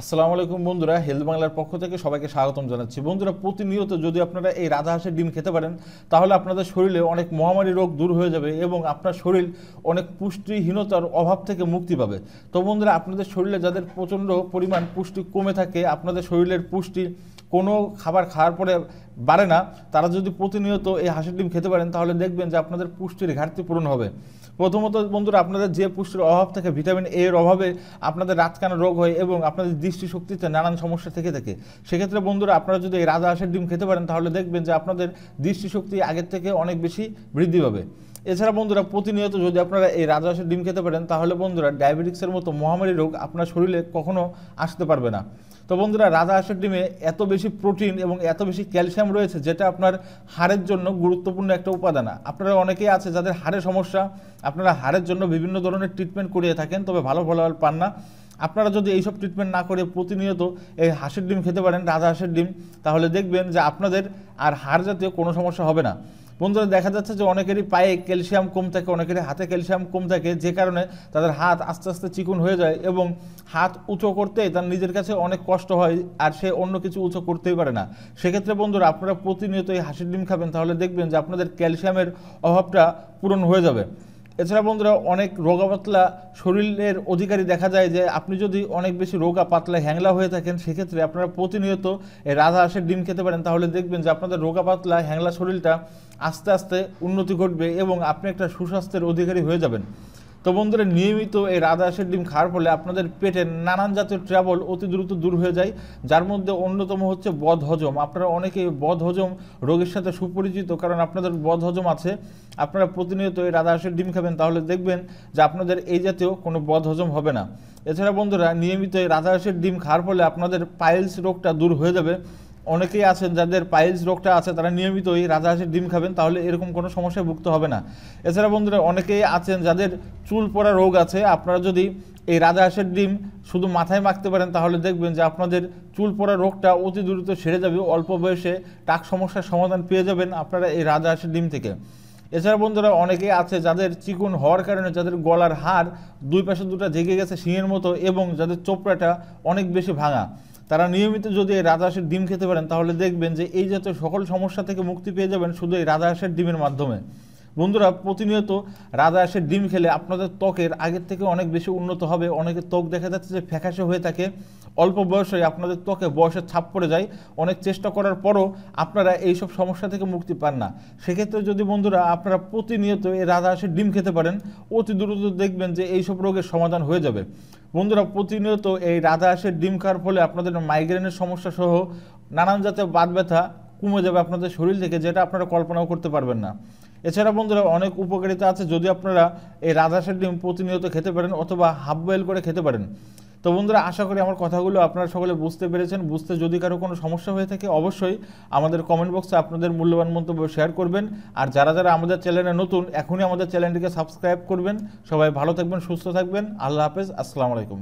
আসসালামু আলাইকুম বন্ধুরা হেলথ বাংলার পক্ষ থেকে সবাইকে স্বাগতম জানাচ্ছি। বন্ধুরা, প্রতিনিয়ত যদি আপনারা এই রাজাহাঁসের ডিম খেতে পারেন, তাহলে আপনাদের শরীরে অনেক মহামারী রোগ দূর হয়ে যাবে এবং আপনার শরীর অনেক পুষ্টিহীনতার অভাব থেকে মুক্তি পাবে। তো বন্ধুরা, আপনাদের শরীরে যাদের প্রচণ্ড পরিমাণ পুষ্টি কমে থাকে, আপনাদের শরীরের পুষ্টি কোনো খাবার খাওয়ার পরে বাড়ে না, তারা যদি প্রতিনিয়ত এই হাঁসের ডিম খেতে পারেন, তাহলে দেখবেন যে আপনাদের পুষ্টির ঘাটতি পূরণ হবে। প্রথমত বন্ধুরা, আপনাদের যে পুষ্টির অভাব থাকে, ভিটামিন এর অভাবে আপনাদের রাতকানা রোগ হয় এবং আপনাদের দৃষ্টিশক্তিতে, নানান সমস্যা থেকে থাকে। সেক্ষেত্রে বন্ধুরা, আপনারা যদি এই রাজা হাঁসের ডিম খেতে পারেন, তাহলে দেখবেন যে আপনাদের দৃষ্টিশক্তি আগের থেকে অনেক বেশি বৃদ্ধি পাবে। এছাড়া বন্ধুরা, প্রতিনিয়ত যদি আপনারা এই রাজা হাঁসের ডিম খেতে পারেন, তাহলে বন্ধুরা, ডায়াবেটিক্সের মতো মহামারী রোগ আপনার শরীরে কখনো আসতে পারবে না। তো বন্ধুরা, রাজা হাঁসের ডিমে এত বেশি প্রোটিন এবং এত বেশি ক্যালসিয়াম রয়েছে, যেটা আপনার হাড়ের জন্য গুরুত্বপূর্ণ একটা উপাদান। আপনারা অনেকেই আছে যাদের হাড়ের সমস্যা, আপনারা হাড়ের জন্য বিভিন্ন ধরনের ট্রিটমেন্ট করিয়ে থাকেন, তবে ভালো ফলাফল পান না। আপনারা যদি এইসব ট্রিটমেন্ট না করে প্রতিনিয়ত এই হাঁসের ডিম খেতে পারেন, রাজা হাঁসের ডিম, তাহলে দেখবেন যে আপনাদের আর হাড় জাতীয় কোনো সমস্যা হবে না। বন্ধুরা, দেখা যাচ্ছে যে অনেকেরই পায়ে ক্যালসিয়াম কম থাকে, অনেকেরই হাতে ক্যালসিয়াম কম থাকে, যে কারণে তাদের হাত আস্তে আস্তে চিকুন হয়ে যায় এবং হাত উঁচু করতে তার নিজের কাছে অনেক কষ্ট হয় আর সে অন্য কিছু উঁচু করতেই পারে না। সেক্ষেত্রে বন্ধুরা, আপনারা প্রতিনিয়ত এই হাঁসের ডিম খাবেন, তাহলে দেখবেন যে আপনাদের ক্যালসিয়ামের অভাবটা পূরণ হয়ে যাবে। এছাড়া বন্ধুরা অনেক রোগা পাতলা শরীরের অধিকারী দেখা যায় যে আপনি যদি অনেক বেশি রোগা পাতলা হ্যাংলা হয়ে থাকেন, সেক্ষেত্রে আপনারা প্রতিনিয়ত রাধা হাঁসের ডিম খেতে পারেন। তাহলে দেখবেন যে আপনাদের রোগা পাতলা হ্যাংলা শরীরটা আস্তে আস্তে উন্নতি ঘটবে এবং আপনি একটা সুস্বাস্থ্যের অধিকারী হয়ে যাবেন। তো বন্ধুরা, নিয়মিত এই রাধা হাঁসের ডিম খাওয়ার ফলে আপনাদের পেটে নানান জাতীয় ট্রাবল অতি দ্রুত দূর হয়ে যায়, যার মধ্যে অন্যতম হচ্ছে বদ হজম। আপনারা অনেকেই বদ হজম রোগের সাথে সুপরিচিত, কারণ আপনাদের বদ হজম আছে। আপনারা প্রতিনিয়ত এই রাধা হাঁসের ডিম খাবেন, তাহলে দেখবেন যে আপনাদের এই জাতীয় কোনো বদ হজম হবে না। এছাড়া বন্ধুরা, নিয়মিত এই রাধা হাঁসের ডিম খাওয়ার ফলে আপনাদের পাইলস রোগটা দূর হয়ে যাবে। অনেকেই আছেন যাদের পাইলস রোগটা আছে, তারা নিয়মিত এই রাজাহাঁসের ডিম খাবেন, তাহলে এরকম কোনো সমস্যায় ভুগতে হবে না। এছাড়া বন্ধুরা, অনেকেই আছেন যাদের চুল পড়া রোগ আছে, আপনারা যদি এই রাজাহাঁসের ডিম শুধু মাথায় মাখতে পারেন, তাহলে দেখবেন যে আপনাদের চুল পড়া রোগটা অতি দ্রুত সেরে যাবে, অল্প বয়সে টাক সমস্যার সমাধান পেয়ে যাবেন আপনারা এই রাজাহাঁসের ডিম থেকে। এছাড়া বন্ধুরা, অনেকেই আছে যাদের চিকুন হওয়ার কারণে যাদের গলার হাড় দুই পাশে দুটা জেগে গেছে, শিঙের মতো, এবং যাদের চোপড়াটা অনেক বেশি ভাঙা। তারা নিয়মিত যদি এই রাজা রাজহাঁসের ডিম খেতে পারেন, তাহলে দেখবেন যে এই জাতীয় সকল সমস্যা থেকে মুক্তি পেয়ে যাবেন শুধু এই রাজা রাজহাঁসের ডিমের মাধ্যমে। বন্ধুরা, প্রতিনিয়ত রাজা রাজহাঁসের ডিম খেলে আপনাদের ত্বকের আগের থেকে অনেক বেশি উন্নত হবে। অনেকে ত্বক দেখা যাচ্ছে যে ফ্যাকাশে হয়ে থাকে। অল্প বয়সে আপনাদের ত্বকে বয়সের ছাপ পড়ে যায়, অনেক চেষ্টা করার পরও আপনারা এইসব সমস্যা থেকে মুক্তি পান না। সেক্ষেত্রে যদি বন্ধুরা আপনারা প্রতিনিয়ত এই রাজহাঁসের ডিম খেতে পারেন, অতি দ্রুত দেখবেন যে এইসব রোগের সমাধান হয়ে যাবে। বন্ধুরা, প্রতিনিয়ত এই রাজহাঁসের ডিম খাওয়ার ফলে আপনাদের মাইগ্রেনের সমস্যা সহ নানান জাতীয় বাদ ব্যথা কমে যাবে আপনাদের শরীর থেকে, যেটা আপনারা কল্পনাও করতে পারবেন না। এছাড়া বন্ধুরা, অনেক উপকারিতা আছে যদি আপনারা এই রাজহাঁসের ডিম প্রতিনিয়ত খেতে পারেন অথবা হাফ বয়েল করে খেতে পারেন। তো বন্ধুরা, আশা করি আমার কথাগুলো আপনারা সকলে বুঝতে পেরেছেন। বুঝতে যদি কারও কোনো সমস্যা হয়ে থাকে, অবশ্যই আমাদের কমেন্ট বক্সে আপনাদের মূল্যবান মন্তব্য শেয়ার করবেন। আর যারা যারা আমাদের চ্যানেলে নতুন, এখনই আমাদের চ্যানেলটিকে সাবস্ক্রাইব করবেন। সবাই ভালো থাকবেন, সুস্থ থাকবেন। আল্লাহ হাফেজ, আসসালামু আলাইকুম।